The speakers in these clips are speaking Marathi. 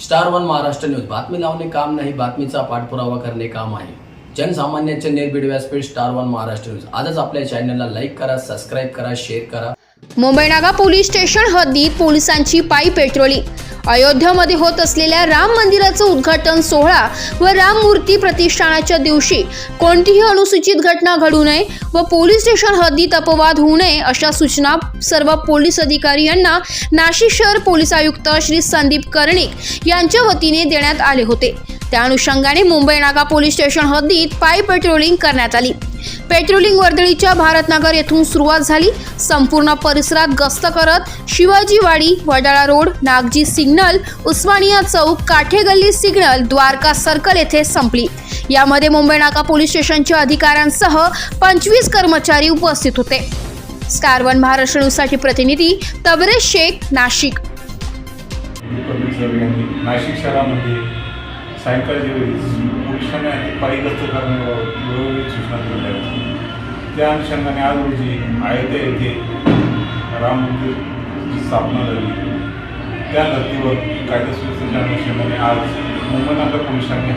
स्टार वन महाराष्ट्र न्यूज बातमी लावणे काम नाही बातमीचा पाठपुरावा करणे काम आहे. जनसामान्यांचे निर्भीड व्यासपीठ स्टार वन महाराष्ट्र न्यूज आजच आपल्या चॅनलला लाईक करा सबस्क्राईब करा शेअर करा. मुंबईनागा पोलीस स्टेशन हद्दीत पोलिसांची पायी पेट्रोलिंग. अयोध्यामध्ये होत असलेल्या राम मंदिराचं उद्घाटन सोहळा व राम मूर्ती प्रतिष्ठानाच्या दिवशी कोणतीही अनुसूचित घटना घडू नये व पोलीस स्टेशन हद्दीत अपवाद होऊ नये अशा सूचना सर्व पोलीस अधिकारी यांना नाशिक शहर पोलीस आयुक्त श्री संदीप कर्णिक यांच्या वतीने देण्यात आले होते. त्या अनुषंगाने मुंबई नागा पोलीस स्टेशन हद्दीत पायी पेट्रोलिंग करण्यात आली. पेट्रोलिंग वर्दळीच्या भारतनगर येथून सुरुवात झाली. संपूर्ण परिसरात गस्त करत शिवाजीवाडी वडाळा रोड नागजी सिग्नल उस्मानिया चौक काठेगल्ली सिग्नल द्वारका सर्कल येथे संपली. यामध्ये मुंबई नाका पोलीस स्टेशनच्या अधिकाऱ्यांसह पंचवीस कर्मचारी उपस्थित होते. स्टार वन महाराष्ट्र न्यूजसाठी प्रतिनिधी तबरेज शेख नाशिक. नाशिक शहरामध्ये सायंकाळच्या वेळी पोलिसांना पायी गस्त करण्याबाबत वेळोवेळी सूचना दिल्या आहेत त्या अनुषंगाने आज रोजी अयोध्या येथे राम मंदिरची स्थापना झाली. त्या धर्तीवर कायदा सुव्यवस्थेच्या अनुषंगाने आज मुंबई नगर पोलिसांनी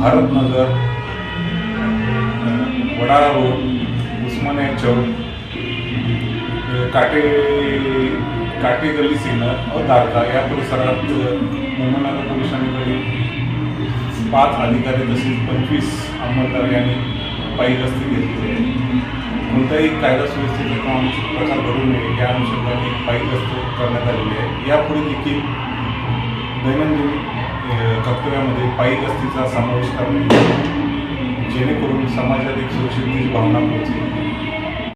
भारतनगर वडाळा रोड उस्मानिया चौक काटे काटेगल्ली सिग्नल व दारका या परिसरात मुंबईनगर पोलिसांकडे पाच अधिकारी तसेच पंचवीस अंमलदार यांनी पायी गस्ती घेतलेली आहे कोणताही कायदा सुव्यवस्थेचा किंवा प्रकार घडू नये या अनुषंगाने पायी गस्त करण्यात आलेली आहे यापुढे देखील दैनंदिन कर्तव्यामध्ये पायी गस्तीचा समावेश करणे जेणेकरून समाजात एक सुरक्षिततेची भावना पोहोचेल.